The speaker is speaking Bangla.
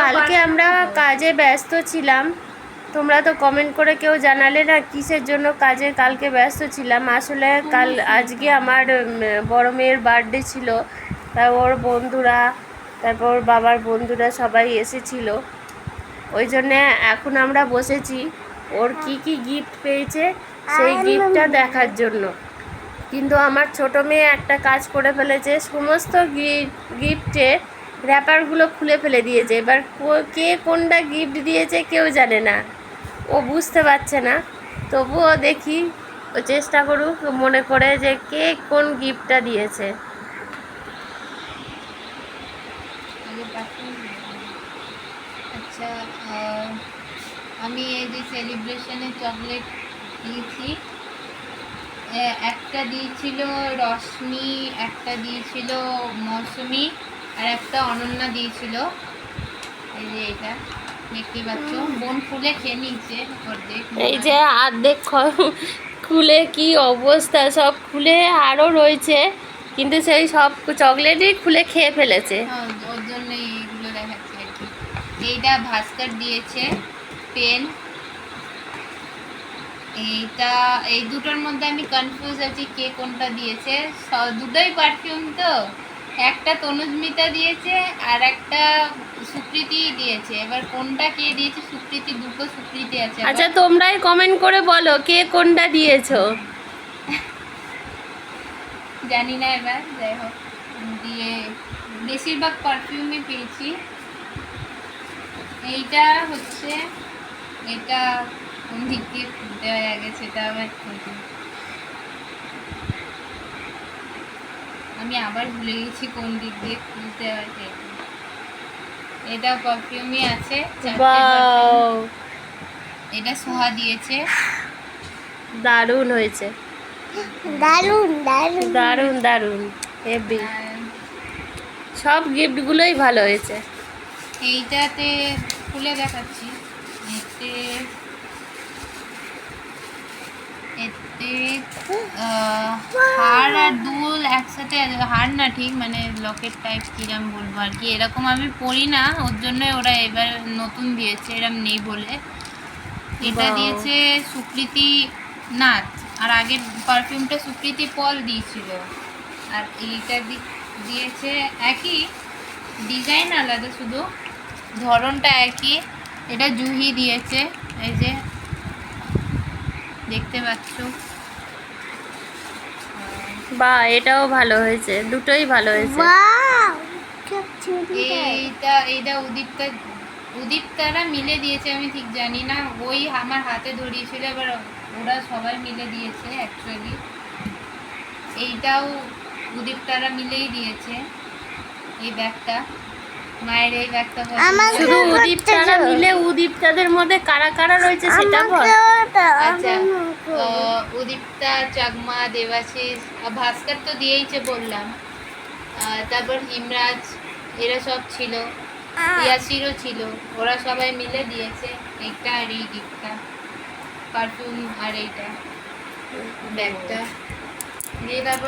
কালকে আমরা কাজে ব্যস্ত ছিলাম। তোমরা তো কমেন্ট করে কেউ জানালে না কিসের জন্য কাজে কালকে ব্যস্ত ছিলাম। আসলে কাল আজকে আমার বড় মেয়ের বার্থডে ছিল। তাই ওর বন্ধুরা তারপর বাবার বন্ধুরা সবাই এসেছিল। ওই জন্যে এখন আমরা বসেছি। ওর কি কি গিফট পেয়েছে সেই গিফটটা দেখার জন্য। কিন্তু আমার ছোট মেয়ে একটা কাজ করে ফেলেছে। সমস্ত গিফট গিফটের র্যাপারগুলো খুলে ফেলে দিয়েছে। এবার কো- কোনটা গিফট দিয়েছে কেউ জানে না। ও বুঝতে পারছে না। তবুও দেখি, ও চেষ্টা করুক মনে করে যে কে কোন গিফটটা দিয়েছে। আচ্ছা আমি এই যে সেলিব্রেশনের চকলেট দিয়েছি। একটা দিয়েছিল রশ্মি, একটা দিয়েছিল মৌসুমি। আর একটা অনন্যা দিয়েছিল। এই যে এটা দেখতে পাচ্ছ? বোন ফুলে খেয়ে অর্ধেক। এই যে অর্ধেক খুলে কি অবস্থা? সব খুলে আরও রয়েছে কিন্তু সেই সব চকলেটই খুলে খেয়ে ফেলেছে। হ্যাঁ, ওর জন্য এইগুলো দেখাচ্ছি আর কি। এইটা ভাস্কর দিয়েছে পেন এইটা এই দুটোর মধ্যে আমি কনফিউজ আছি কে কোনটা দিয়েছে। দুটোই পারফিউম তো। একটা তনুজমিতা দিয়েছে আর একটা সুকৃতি দিয়েছে। এবার কোনটা কে দিয়েছে? সুকৃতি দুটো সুকৃতি আছে। আচ্ছা তোমরাই কমেন্ট করে বলো কে কোনটা দিয়েছ? জানি না এবার যাই হোক। দিয়ে বেশিরভাগ পারফিউমই পেয়েছি। এইটা হচ্ছে এটা কোন দিক দিয়ে খুলতে হয় আগে সেটা আবার খুলতে আমি আবার ভুলে গেছি কোন দিক দিয়ে খুলতে হয় এটা পারফিউমই আছে বাও এটা সোহা দিয়েছে। দারুণ হয়েছে। দারুণ দারুণ দারুণ দারুণ। হেভি সব গিফটগুলোই ভালো হয়েছে। এইটাতে খুলে দেখাচ্ছি। এতে এতে হার আর দুল একসাথে। হার না ঠিক মানে লকেট টাইপ কিরম বলব আর কি। এরকম আমি পরি না ওর জন্য ওরা এবার নতুন দিয়েছে এরম নেই বলে। এটা দিয়েছে সুকৃতি নাথ আর আগের পারফিউমটা সুকৃতি পল দিয়েছিল। আর এইটা দি- দিয়েছে একই ডিজাইন আলাদা শুধু ধরনটা একই। এটা জুহি দিয়েছে এই যে দেখতে পাচ্ছ। বা এটাও ভালো হয়েছে। দুটোই ভালো হয়েছে। ওয়াও এইটা এইটা উদীপ্তা উদীপ্তারা মিলে দিয়েছে আমি ঠিক জানি না। ওই আমার হাতে ধরিয়েছিল এবার ওরা সবাই মিলে দিয়েছে অ্যাকচুয়ালি এইটাও উদীপ্তারা মিলেই দিয়েছে এই ব্যাগটা। মায়ের এই ব্যাগটা শুধু উদীপ তারা মিলে উদীপ তাদের মধ্যে কারা কারা রয়েছে সেটা বল। আচ্ছা উদীপ্তা চাকমা দেবাশিস আর ভাস্কর তো দিয়েইছে বললাম। তারপর হিমরাজ এরা সব ছিল। ইয়াসিরও ছিল। ওরা সবাই মিলে দিয়েছে এটা আর এই গিফটটা পারফিউম আর এইটা ব্যাগটা। দিয়ে তারপর